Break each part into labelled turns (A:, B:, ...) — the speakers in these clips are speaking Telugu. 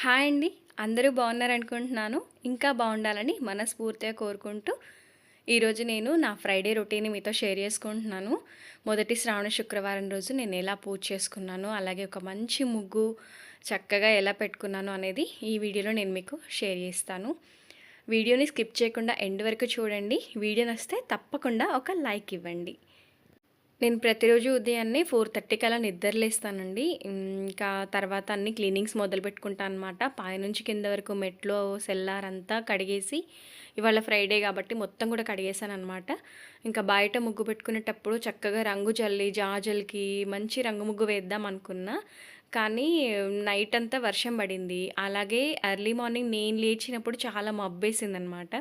A: హాయ్ అండి. అందరూ బాగున్నారనుకుంటున్నాను ఇంకా బాగుండాలని మనస్ఫూర్తిగా కోరుకుంటూ ఈరోజు నేను నా ఫ్రైడే రొటీన్ మీతో షేర్ చేసుకుంటున్నాను. మొదటి శ్రావణ శుక్రవారం రోజు నేను ఎలా పూజ చేసుకున్నాను అలాగే ఒక మంచి ముగ్గు చక్కగా ఎలా పెట్టుకున్నాను అనేది ఈ వీడియోలో నేను మీకు షేర్ చేస్తాను. వీడియోని స్కిప్ చేయకుండా ఎండ్ వరకు చూడండి. వీడియో నస్తే తప్పకుండా ఒక లైక్ ఇవ్వండి. నేను ప్రతిరోజు ఉదయాన్నే ఫోర్ థర్టీకి అలా నిద్రలేస్తానండి ఇంకా తర్వాత అన్ని క్లీనింగ్స్ మొదలు పెట్టుకుంటాను అనమాట పైనుంచి కింద వరకు మెట్లో సెల్లార్ అంతా కడిగేసి ఇవాళ ఫ్రైడే కాబట్టి మొత్తం కూడా కడిగేసాను అనమాట ఇంకా బయట ముగ్గు పెట్టుకునేటప్పుడు చక్కగా రంగు జల్లి జాజల్కి మంచి రంగు ముగ్గు వేద్దాం అనుకున్నా. కానీ నైట్ అంతా వర్షం పడింది. అలాగే ఎర్లీ మార్నింగ్ నేను లేచినప్పుడు చాలా మబ్బేసింది అనమాట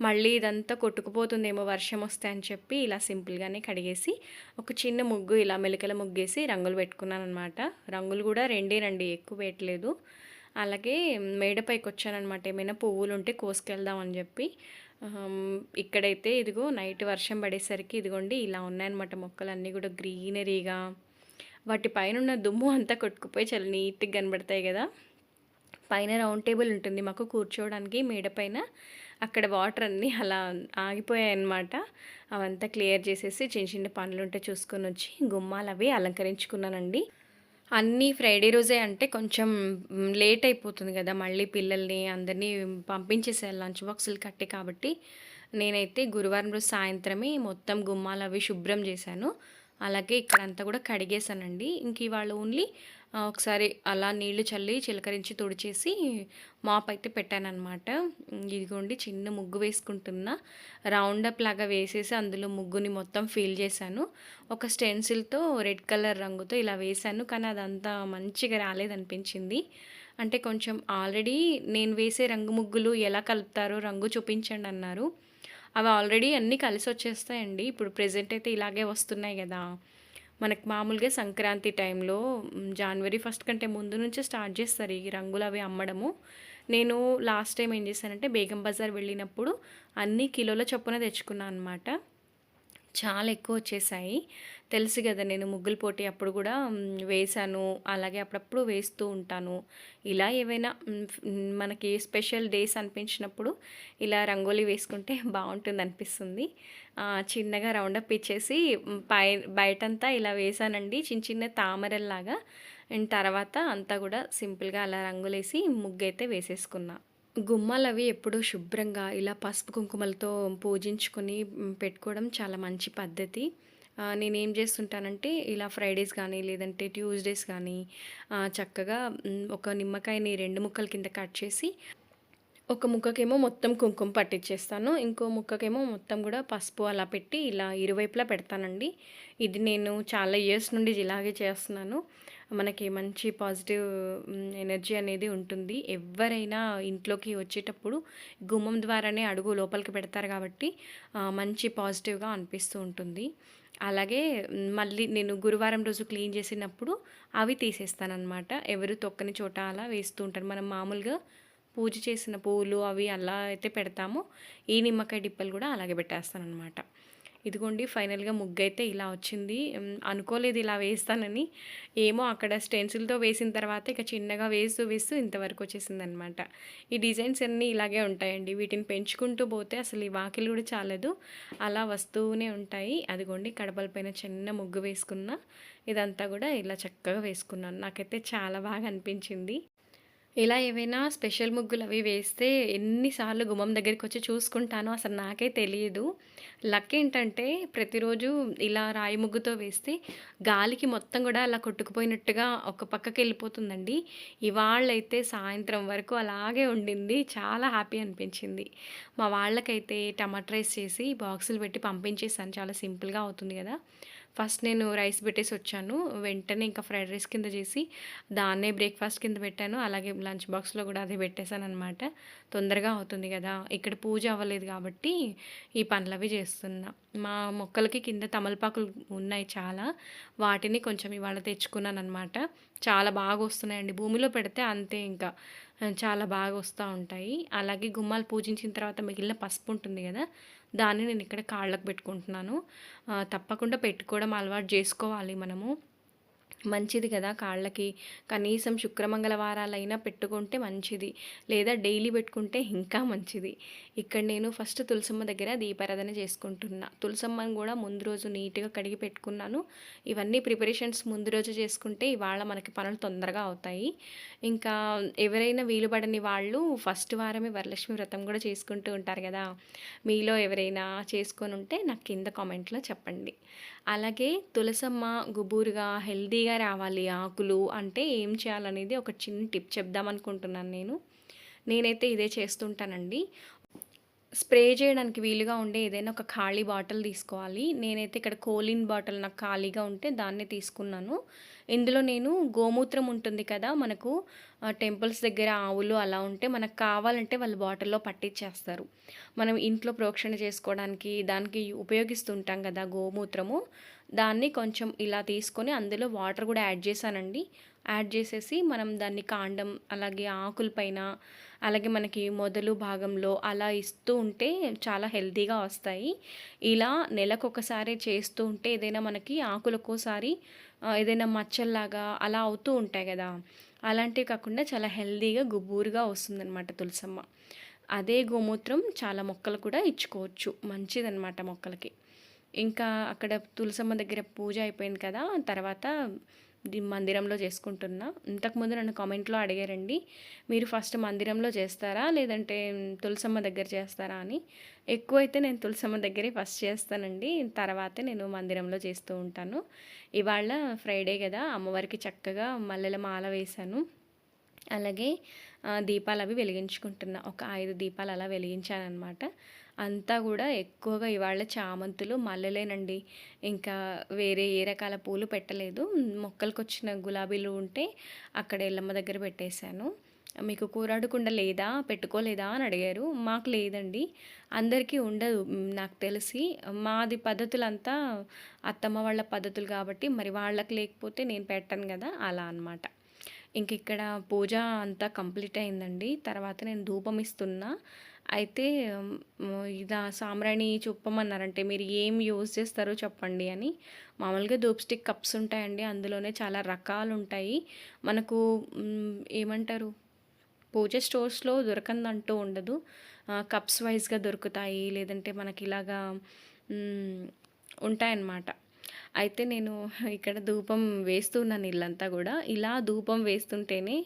A: మళ్ళీ ఇదంతా కొట్టుకుపోతుందేమో వర్షం వస్తే అని చెప్పి ఇలా సింపుల్గానే కడిగేసి ఒక చిన్న ముగ్గు ఇలా మెలికల ముగ్గేసి రంగులు పెట్టుకున్నాను అనమాట రంగులు కూడా రెండే రండి ఎక్కువ పెట్టలేదు అలాగే మేడపైకి వచ్చానమాట ఏమైనా పువ్వులు ఉంటే కోసుకెళ్దాం అని చెప్పి. ఇక్కడైతే ఇదిగో నైట్ వర్షం పడేసరికి ఇదిగోండి ఇలా ఉన్నాయన్నమాట మొక్కలు అన్నీ కూడా గ్రీనరీగా. వాటి పైన ఉన్న దుమ్ము అంతా కొట్టుకుపోయి చాలా నీట్గా కనబడతాయి కదా. పైన రౌండ్ టేబుల్ ఉంటుంది మాకు కూర్చోవడానికి మేడ పైన అక్కడ వాటర్ అన్నీ అలా ఆగిపోయాయి అన్నమాట అవంతా క్లియర్ చేసేసి చిన్న చిన్న పనులు ఉంటే చూసుకొని వచ్చి గుమ్మాలు అవి అలంకరించుకున్నానండి. అన్నీ ఫ్రైడే రోజే అంటే కొంచెం లేట్ అయిపోతుంది కదా. మళ్ళీ పిల్లల్ని అందరినీ పంపించేసే లంచ్ బాక్సులు కట్టి కాబట్టి నేనైతే గురువారం రోజు సాయంత్రమే మొత్తం గుమ్మాలు అవి శుభ్రం చేశాను. అలాగే ఇక్కడంతా కూడా కడిగేశానండి. ఇంక ఇవాళ ఓన్లీ ఒకసారి అలా నీళ్ళు చల్లి చిలకరించి తుడిచేసి మాప్ అయితే పెట్టానమాట ఇదిగోండి చిన్న ముగ్గు వేసుకుంటున్నా. రౌండప్ లాగా వేసేసి అందులో ముగ్గుని మొత్తం ఫీల్ చేశాను. ఒక స్టెన్సిల్తో రెడ్ కలర్ రంగుతో ఇలా వేశాను. కానీ అదంతా మంచిగా రాలేదనిపించింది. అంటే కొంచెం ఆల్రెడీ నేను వేసే రంగు ముగ్గులు ఎలా కలుపుతారో రంగు చూపించండి అన్నారు. అవి ఆల్రెడీ అన్నీ కలిసి వచ్చేస్తాయండి ఇప్పుడు ప్రజెంట్ అయితే ఇలాగే వస్తున్నాయి కదా. మనకు మామూలుగా సంక్రాంతి టైంలో జనవరి ఫస్ట్ కంటే ముందు నుంచే స్టార్ట్ చేస్తారు ఈ రంగులు అవి అమ్మడము. నేను లాస్ట్ టైం ఏం చేశానంటే బేగం బజార్ వెళ్ళినప్పుడు అన్ని కిలోల చొప్పున తెచ్చుకున్నాను అనమాట చాలా ఎక్కువ వచ్చేసాయి. తెలుసు కదా నేను ముగ్గుల పోటీ అప్పుడు కూడా వేశాను. అలాగే అప్పుడప్పుడు వేస్తూ ఉంటాను. ఇలా ఏవైనా మనకి స్పెషల్ డేస్ అనిపించినప్పుడు ఇలా రంగోలీ వేసుకుంటే బాగుంటుంది అనిపిస్తుంది. చిన్నగా రౌండప్ ఇచ్చేసి పై బయటంతా ఇలా వేసానండి చిన్న చిన్న తామరల్లాగా. అండ్ తర్వాత అంతా కూడా సింపుల్గా అలా రంగులేసి ముగ్గు అయితే వేసేసుకున్నా. గుమ్మాలు అవి ఎప్పుడూ శుభ్రంగా ఇలా పసుపు కుంకుమలతో పూజించుకొని పెట్టుకోవడం చాలా మంచి పద్ధతి. నేనేం చేస్తుంటానంటే ఇలా ఫ్రైడేస్ కానీ లేదంటే ట్యూస్డేస్ కానీ చక్కగా ఒక నిమ్మకాయని రెండు ముక్కల కింద కట్ చేసి ఒక ముక్కకేమో మొత్తం కుంకుమ పట్టించేస్తాను ఇంకో ముక్కకేమో మొత్తం కూడా పసుపు అలా పెట్టి ఇలా ఇరువైపులా పెడతానండి. ఇది నేను చాలా ఇయర్స్ నుండి ఇలాగే చేస్తున్నాను. మనకి మంచి పాజిటివ్ ఎనర్జీ అనేది ఉంటుంది. ఎవరైనా ఇంట్లోకి వచ్చేటప్పుడు గుమ్మం ద్వారానే అడుగు లోపలికి పెడతారు కాబట్టి మంచి పాజిటివ్గా అనిపిస్తూ ఉంటుంది. అలాగే మళ్ళీ నేను గురువారం రోజు క్లీన్ చేసినప్పుడు అవి తీసేస్తానమాట ఎవరు తొక్కని చోట అలా వేస్తూ ఉంటాను మనం మామూలుగా పూజ చేసిన పూలు అవి అలా అయితే పెడతామో. ఈ నిమ్మకాయ డిప్పలు కూడా అలాగే పెట్టేస్తానమాట ఇదిగోండి ఫైనల్గా ముగ్గు అయితే ఇలా వచ్చింది. అనుకోలేదు ఇలా వేస్తానని. ఏమో అక్కడ స్టెన్సిల్తో వేసిన తర్వాత ఇక చిన్నగా వేస్తూ వేస్తూ ఇంతవరకు వచ్చేసింది అనమాట ఈ డిజైన్స్ అన్నీ ఇలాగే ఉంటాయండి. వీటిని పెంచుకుంటూ పోతే అసలు ఈ వాకిలు కూడా చాలదు. అలా వస్తూనే ఉంటాయి. అదిగోండి కడపల పైన చిన్న ముగ్గు వేసుకున్న. ఇదంతా కూడా ఇలా చక్కగా వేసుకున్నాను. నాకైతే చాలా బాగా అనిపించింది. ఇలా ఏవైనా స్పెషల్ ముగ్గులు అవి వేస్తే ఎన్నిసార్లు గుమ్మం దగ్గరికి వచ్చి చూసుకుంటానో అసలు నాకే తెలియదు లక్ ఏంటంటే ప్రతిరోజు ఇలా రాయి ముగ్గుతో వేస్తే గాలికి మొత్తం కూడా అలా కొట్టుకుపోయినట్టుగా ఒక పక్కకి వెళ్ళిపోతుందండి. ఇవాళ్ళైతే సాయంత్రం వరకు అలాగే ఉండింది. చాలా హ్యాపీ అనిపించింది. మా వాళ్ళకైతే టమాటా రైస్ చేసి బాక్సులు పెట్టి పంపించేసాను. చాలా సింపుల్గా అవుతుంది కదా. ఫస్ట్ నేను రైస్ పెట్టేసి వచ్చాను. వెంటనే ఇంకా ఫ్రైడ్ రైస్ కింద చేసి దాన్నే బ్రేక్ఫాస్ట్ కింద పెట్టాను. అలాగే లంచ్ బాక్స్లో కూడా అదే పెట్టేశాను అనమాట తొందరగా అవుతుంది కదా. ఇక్కడ పూజ అవ్వలేదు కాబట్టి ఈ పనులవి చేస్తున్నా. మా మొక్కలకి కింద తమలపాకులు ఉన్నాయి చాలా. వాటిని కొంచెం ఇవాళ తెచ్చుకున్నాను అనమాట చాలా బాగా వస్తున్నాయండి. భూమిలో పెడితే అంతే ఇంకా. చాలా బాగా వస్తూ ఉంటాయి. అలాగే గుమ్మాలు పూజించిన తర్వాత మిగిలిన పసుపు ఉంటుంది కదా. దాన్ని నేను ఇక్కడ కాళ్ళకు పెట్టుకుంటున్నాను. తప్పకుండా పెట్టుకోవడం అలవాటు చేసుకోవాలి మనము. మంచిది కదా కాళ్ళకి. కనీసం శుక్రమంగళవారాలైనా పెట్టుకుంటే మంచిది. లేదా డైలీ పెట్టుకుంటే ఇంకా మంచిది. ఇక్కడ నేను ఫస్ట్ తులసమ్మ దగ్గర దీపారాధన చేసుకుంటున్నా. తులసమ్మని కూడా ముందు రోజు నీట్గా కడిగి పెట్టుకున్నాను. ఇవన్నీ ప్రిపరేషన్స్ ముందు రోజు చేసుకుంటే ఇవాళ మనకి పనులు తొందరగా అవుతాయి. ఇంకా ఎవరైనా వీలుపడని వాళ్ళు ఫస్ట్ వారమే వరలక్ష్మి వ్రతం కూడా చేసుకుంటూ ఉంటారు కదా. మీలో ఎవరైనా చేసుకొని ఉంటే నాకు కింద కామెంట్లో చెప్పండి. అలాగే తులసమ్మ గుబూరుగా హెల్దీగా రావాలి ఆకులు అంటే ఏం చేయాలనేది ఒక చిన్న టిప్ చెప్దామనుకుంటున్నాను నేను. నేనైతే ఇదే చేస్తుంటానండి. స్ప్రే చేయడానికి వీలుగా ఉండే ఏదైనా ఒక ఖాళీ బాటిల్ తీసుకోవాలి. నేనైతే ఇక్కడ కోలిన్ బాటిల్ నాకు ఖాళీగా ఉంటే దాన్నే తీసుకున్నాను. ఇందులో నేను గోమూత్రం ఉంటుంది కదా మనకు టెంపుల్స్ దగ్గర ఆవులు అలా ఉంటే మనకు కావాలంటే వాళ్ళు బాటిల్లో పట్టించేస్తారు మనం ఇంట్లో ప్రోక్షణ చేసుకోవడానికి దానికి ఉపయోగిస్తుంటాం కదా గోమూత్రము. దాన్ని కొంచెం ఇలా తీసుకొని అందులో వాటర్ కూడా యాడ్ చేశానండి. యాడ్ చేసేసి మనం దాన్ని కాండం అలాగే ఆకుల పైన అలాగే మనకి మొదలు భాగంలో అలా ఇస్తూ ఉంటే చాలా హెల్తీగా వస్తాయి. ఇలా నెలకొకసారి చేస్తూ ఉంటే ఏదైనా మనకి ఆకులకోసారి ఏదైనా మచ్చల్లాగా అలా అవుతూ ఉంటాయి కదా. అలాంటివి కాకుండా చాలా హెల్తీగా గుబ్బూరుగా వస్తుందన్నమాట తులసమ్మ. అదే గోమూత్రం చాలా మొక్కలు కూడా ఇచ్చుకోవచ్చు. మంచిదన్నమాట మొక్కలకి. ఇంకా అక్కడ తులసమ్మ దగ్గర పూజ అయిపోయింది కదా తర్వాత మందిరంలో చేసుకుంటున్నా. ఇంతకుముందు నన్ను కామెంట్లో అడిగారండి మీరు ఫస్ట్ మందిరంలో చేస్తారా లేదంటే తులసమ్మ దగ్గర చేస్తారా అని. ఎక్కువైతే నేను తులసమ్మ దగ్గరే ఫస్ట్ చేస్తానండి తర్వాతే నేను మందిరంలో చేస్తూ ఉంటాను. ఇవాళ ఫ్రైడే కదా అమ్మవారికి చక్కగా మల్లెల మాల వేశాను. అలాగే దీపాలు అవి వెలిగించుకుంటున్నా. ఒక ఐదు దీపాలు అలా వెలిగించాను అనమాట అంతా కూడా ఎక్కువగా ఇవాళ చామంతులు మల్లెలేనండి. ఇంకా వేరే ఏ రకాల పూలు పెట్టలేదు. మొక్కలకు వచ్చిన గులాబీలు ఉంటే అక్కడ ఎల్లమ్మ దగ్గర పెట్టేశాను. మీకు కూరాడకుండా లేదా? పెట్టుకోలేదా? అని అడిగారు. మాకు లేదండి. అందరికీ ఉండదు. నాకు తెలిసి మాది పద్ధతులంతా అత్తమ్మ వాళ్ళ పద్ధతులు కాబట్టి మరి వాళ్ళకి లేకపోతే నేను పెట్టను కదా? అలా అనమాట ఇంక ఇక్కడ పూజ అంతా కంప్లీట్ అయిందండి. తర్వాత నేను ధూపం ఇస్తున్నా. అయితే ఇదా సామ్రాణి చూపమన్నారంటే మీరు ఏం యూజ్ చేస్తారో చెప్పండి అని. మామూలుగా ధూప్ స్టిక్ కప్స్ ఉంటాయండి అందులోనే చాలా రకాలు ఉంటాయి మనకు ఏమంటారు? పూజ స్టోర్స్లో దొరకందంటూ ఉండదు. కప్స్ వైజ్గా దొరుకుతాయి లేదంటే మనకి ఇలాగా ఉంటాయన్నమాట. అయితే నేను ఇక్కడ ధూపం వేస్తున్నాను ఇల్లంతా కూడా ఇలా ధూపం వేస్తుంటేనే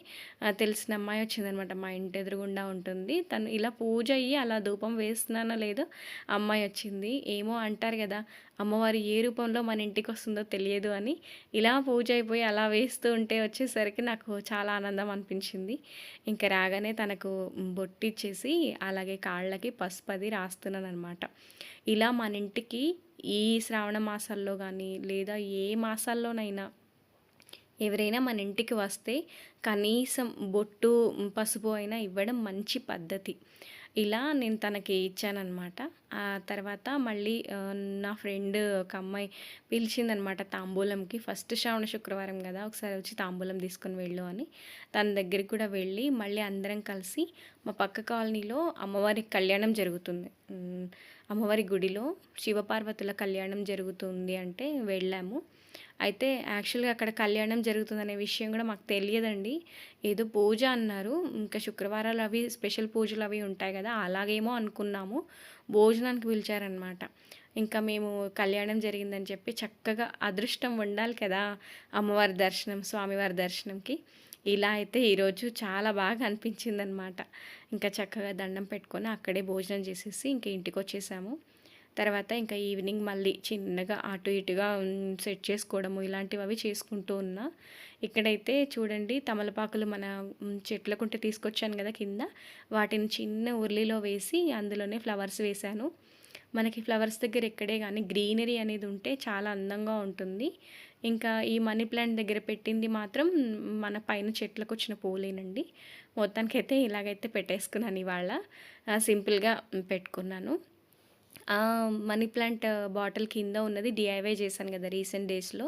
A: తెలిసిన అమ్మాయి వచ్చిందనమాట. మా ఇంటి ఎదురుగుండా ఉంటుంది. తను ఇలా పూజ అయ్యి అలా ధూపం వేస్తున్నానో లేదో అమ్మాయి వచ్చింది. ఏమో అంటారు కదా అమ్మవారి ఏ రూపంలో మన ఇంటికి వస్తుందో తెలియదు అని ఇలా పూజ అయిపోయి అలా వేస్తూ ఉంటే వచ్చేసరికి నాకు చాలా ఆనందం అనిపించింది. ఇంకా రాగానే తనకు బొట్టిచ్చేసి అలాగే కాళ్ళకి పసుపది రాస్తున్నాను అనమాట ఇలా మన ఇంటికి ఈ శ్రావణ మాసాల్లో కానీ లేదా ఏ మాసాల్లోనైనా ఎవరైనా మన ఇంటికి వస్తే కనీసం బొట్టు పసుపు అయినా ఇవ్వడం మంచి పద్ధతి. ఇలా నేను తనకి ఇచ్చానమాట ఆ తర్వాత మళ్ళీ నా ఫ్రెండ్ ఒక అమ్మాయి పిలిచిందనమాట తాంబూలంకి. ఫస్ట్ శ్రావణ శుక్రవారం కదా ఒకసారి వచ్చి తాంబూలం తీసుకొని వెళ్ళు అని. తన దగ్గరికి కూడా వెళ్ళి మళ్ళీ అందరం కలిసి మా పక్క కాలనీలో అమ్మవారి కళ్యాణం జరుగుతుంది. అమ్మవారి గుడిలో శివపార్వతుల కళ్యాణం జరుగుతుంది అంటే వెళ్ళాము. అయితే యాక్చువల్గా అక్కడ కళ్యాణం జరుగుతుందనే విషయం కూడా మాకు తెలియదండి. ఏదో పూజ అన్నారు. ఇంకా శుక్రవారాలు అవి స్పెషల్ పూజలు అవి ఉంటాయి కదా అలాగేమో అనుకున్నాము. భోజనానికి పిలిచారనమాట ఇంకా మేము కళ్యాణం జరిగిందని చెప్పి చక్కగా అదృష్టం ఉండాలి కదా అమ్మవారి దర్శనం స్వామివారి దర్శనంకి. ఇలా అయితే ఈరోజు చాలా బాగా అనిపించిందనమాట ఇంకా చక్కగా దండం పెట్టుకొని అక్కడే భోజనం చేసేసి ఇంకా ఇంటికి వచ్చేసాము. తర్వాత ఇంకా ఈవినింగ్ మళ్ళీ చిన్నగా అటు ఇటుగా సెట్ చేసుకోవడము ఇలాంటివి అవి చేసుకుంటూ ఉన్నా. ఇక్కడైతే చూడండి తమలపాకులు మన చెట్లకుంటే తీసుకొచ్చాను కదా కింద. వాటిని చిన్న ఉర్లిలో వేసి అందులోనే ఫ్లవర్స్ వేశాను. మనకి ఫ్లవర్స్ దగ్గర ఎక్కడే కానీ గ్రీనరీ అనేది ఉంటే చాలా అందంగా ఉంటుంది. ఇంకా ఈ మనీ ప్లాంట్ దగ్గర పెట్టింది మాత్రం మన పైన చెట్లకు వచ్చిన పూలేనండి. మొత్తానికైతే ఇలాగైతే పెట్టేసుకున్నాను ఇవాళ. సింపుల్గా పెట్టుకున్నాను. మనీ ప్లాంట్ బాటిల్ కింద ఉన్నది డిఐవై చేశాను కదా రీసెంట్ డేస్లో.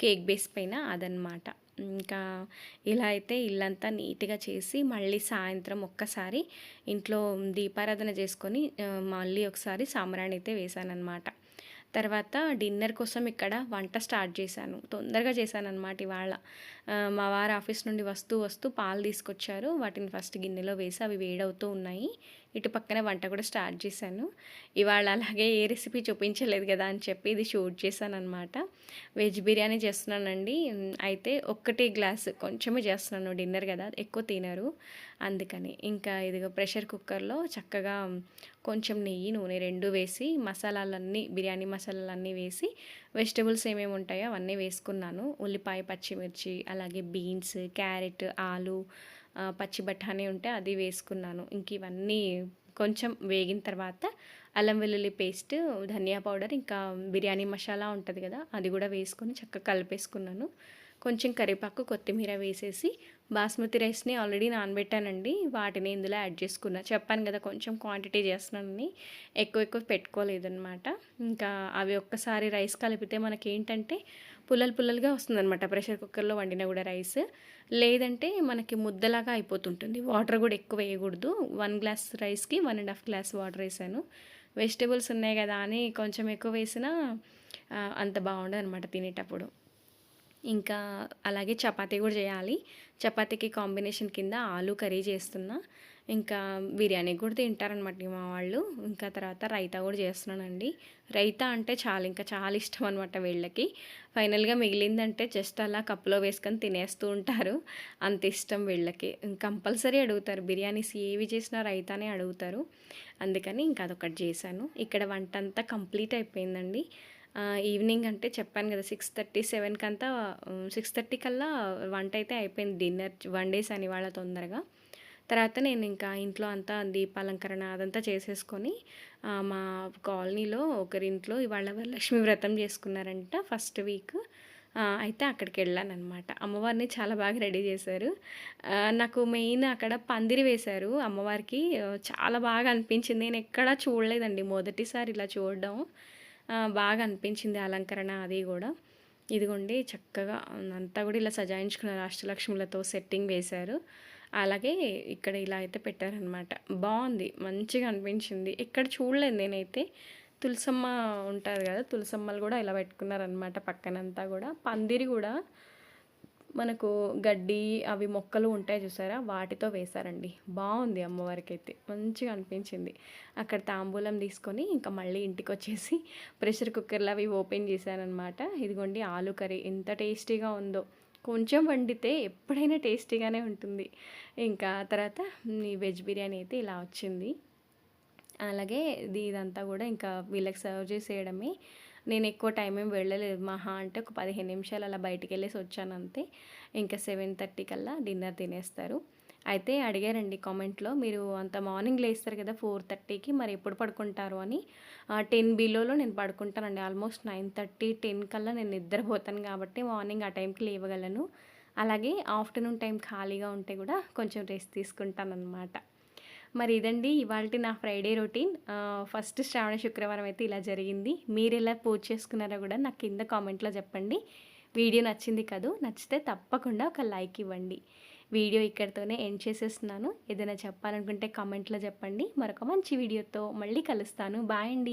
A: కేక్ బేస్ పైన అదనమాట ఇంకా ఇలా అయితే ఇల్లంతా నీట్గా చేసి మళ్ళీ సాయంత్రం ఒక్కసారి ఇంట్లో దీపారాధన చేసుకొని మళ్ళీ ఒకసారి సాంబ్రాణి అయితే వేసానమాట తర్వాత డిన్నర్ కోసం ఇక్కడ వంట స్టార్ట్ చేశాను. తొందరగా చేశాను అనమాట ఇవాళ మా వారు ఆఫీస్ నుండి వస్తూ వస్తూ పాలు తీసుకొచ్చారు. వాటిని ఫస్ట్ గిన్నెలో వేసి అవి వేడవుతూ ఉన్నాయి. ఇటు పక్కన వంట కూడా స్టార్ట్ చేశాను. ఇవాళ అలాగే ఏ రెసిపీ చూపించలేదు కదా అని చెప్పి ఇది షూట్ చేశాను అనమాట వెజ్ బిర్యానీ చేస్తున్నానండి. అయితే ఒక్కటి గ్లాస్ కొంచెమే చేస్తున్నాను. డిన్నర్ కదా ఎక్కువ తినరు. అందుకని ఇంకా ఇదిగో ప్రెషర్ కుక్కర్లో చక్కగా కొంచెం నెయ్యి నూనె రెండు వేసి మసాలాలన్నీ బిర్యానీ మసాలాలన్నీ వేసి వెజిటబుల్స్ ఏమేమి ఉంటాయో అవన్నీ వేసుకున్నాను. ఉల్లిపాయ పచ్చిమిర్చి అలాగే బీన్స్ క్యారెట్ ఆలు పచ్చి బఠానీ ఉంటే అది వేసుకున్నాను. ఇంక ఇవన్నీ కొంచెం వేగిన తర్వాత అల్లం వెల్లుల్లి పేస్ట్ ధనియా పౌడర్ ఇంకా బిర్యానీ మసాలా ఉంటుంది కదా అది కూడా వేసుకొని చక్కగా కలిపేసుకున్నాను. కొంచెం కరివేపాకు కొత్తిమీర వేసేసి బాస్మతి రైస్ని ఆల్రెడీ నానబెట్టానండి. వాటిని ఇందులో యాడ్ చేసుకున్నా. చెప్పాను కదా కొంచెం క్వాంటిటీ చేస్తున్నానని. ఎక్కువ ఎక్కువ పెట్టుకోలేదన్నమాట. ఇంకా అవి ఒక్కసారి రైస్ కలిపితే మనకేంటంటే పుల్లలు పుల్లలుగా వస్తుందన్నమాట. ప్రెషర్ కుక్కర్లో వండిన కూడా రైస్. లేదంటే మనకి ముద్దలాగా అయిపోతుంటుంది. వాటర్ కూడా ఎక్కువ వేయకూడదు. వన్ గ్లాస్ రైస్కి one and half glass water వేసాను. వెజిటేబుల్స్ ఉన్నాయి కదా అని కొంచెం ఎక్కువ వేసినా అంత బాగుండదు అనమాట తినేటప్పుడు. ఇంకా అలాగే చపాతీ కూడా చేయాలి. చపాతీకి కాంబినేషన్ కింద ఆలు కర్రీ చేస్తున్నా. ఇంకా బిర్యానీ కూడా తింటారనమాట మా వాళ్ళు. ఇంకా తర్వాత రైతా కూడా చేస్తున్నానండి. రైతా అంటే చాలా ఇంకా చాలా ఇష్టం అనమాట వీళ్ళకి. ఫైనల్గా మిగిలిందంటే జస్ట్ అలా కప్పులో వేసుకొని తినేస్తూ ఉంటారు. అంత ఇష్టం వీళ్ళకి. కంపల్సరీ అడుగుతారు. బిర్యానీస్ ఏవి చేసినా రైతానే అడుగుతారు. అందుకని ఇంకా అదొకటి చేశాను. ఇక్కడ వంట అంతా కంప్లీట్ అయిపోయిందండి. ఈవినింగ్ అంటే చెప్పాను కదా సిక్స్ థర్టీ సెవెన్కి అంతా సిక్స్ థర్టీ కల్లా వంట అయితే అయిపోయింది డిన్నర్ వన్ డేస్ అని వాళ్ళ తొందరగా. తర్వాత నేను ఇంకా ఇంట్లో అంతా దీపాలంకరణ అదంతా చేసేసుకొని మా కాలనీలో ఒకరింట్లో ఇవాళ వరలక్ష్మి వ్రతం చేసుకున్నారంట ఫస్ట్ వీక్. అయితే అక్కడికి వెళ్ళాను అనమాట అమ్మవారిని చాలా బాగా రెడీ చేశారు. నాకు మెయిన్ అక్కడ పందిరి వేశారు అమ్మవారికి. చాలా బాగా అనిపించింది. నేను ఎక్కడా చూడలేదండి. మొదటిసారి ఇలా చూడడం. బాగా అనిపించింది అలంకరణ అది కూడా. ఇదిగోండి చక్కగా అంతా కూడా ఇలా సజాయించుకున్న రాష్ట్రలక్ష్ములతో సెట్టింగ్ వేశారు. అలాగే ఇక్కడ ఇలా అయితే పెట్టారనమాట బాగుంది మంచిగా అనిపించింది. ఎక్కడ చూడలేదు నేనైతే. తులసమ్మ ఉంటారు కదా తులసమ్మలు కూడా ఇలా పెట్టుకున్నారనమాట పక్కనంతా కూడా. పందిరి కూడా మనకు గడ్డి అవి మొక్కలు ఉంటాయి చూసారా? వాటితో వేశారండి. బాగుంది అమ్మవారికి అయితే మంచిగా అనిపించింది. అక్కడ తాంబూలం తీసుకొని ఇంకా మళ్ళీ ఇంటికి వచ్చేసి ప్రెషర్ కుక్కర్లో అవి ఓపెన్ చేశానమాట ఇదిగోండి ఆలు కర్రీ. ఎంత టేస్టీగా ఉందో. కొంచెం వండితే ఎప్పుడైనా టేస్టీగానే ఉంటుంది. ఇంకా తర్వాత ఈ వెజ్ బిర్యానీ అయితే ఇలా వచ్చింది. అలాగే ఇది ఇదంతా కూడా ఇంకా వీళ్ళకి సర్వ్ చేసేయడమే. నేను ఎక్కువ టైం ఏం వెళ్ళలేదు. మహా అంటే ఒక పదిహేను నిమిషాలు అలా బయటికి వెళ్ళేసి వచ్చాను అంతే. ఇంకా సెవెన్ థర్టీ కల్లా డిన్నర్ తినేస్తారు. అయితే అడిగారండి కామెంట్లో మీరు అంత మార్నింగ్ లేస్తారు కదా ఫోర్ థర్టీకి మరి ఎప్పుడు పడుకుంటారు? అని. టెన్ బిలోలో నేను పడుకుంటానండి. ఆల్మోస్ట్ నైన్ థర్టీ టెన్ కల్లా నేను నిద్రపోతాను కాబట్టి మార్నింగ్ ఆ టైంకి లేవగలను. అలాగే ఆఫ్టర్నూన్ టైం ఖాళీగా ఉంటే కూడా కొంచెం రెస్ట్ తీసుకుంటాను అనమాట మరి ఇదండి ఇవాళ నా ఫ్రైడే రొటీన్ ఫస్ట్ శ్రావణ శుక్రవారం అయితే ఇలా జరిగింది. మీరు ఎలా పూజ చేసుకున్నారో కూడా నాకు కింద కామెంట్లో చెప్పండి. వీడియో నచ్చింది కదూ నచ్చితే తప్పకుండా ఒక లైక్ ఇవ్వండి. వీడియో ఇక్కడితోనే ఎండ్ చేసేస్తున్నాను. ఏదైనా చెప్పాలనుకుంటే కామెంట్లో చెప్పండి. మరొక మంచి వీడియోతో మళ్ళీ కలుస్తాను. బాయ్ అండి.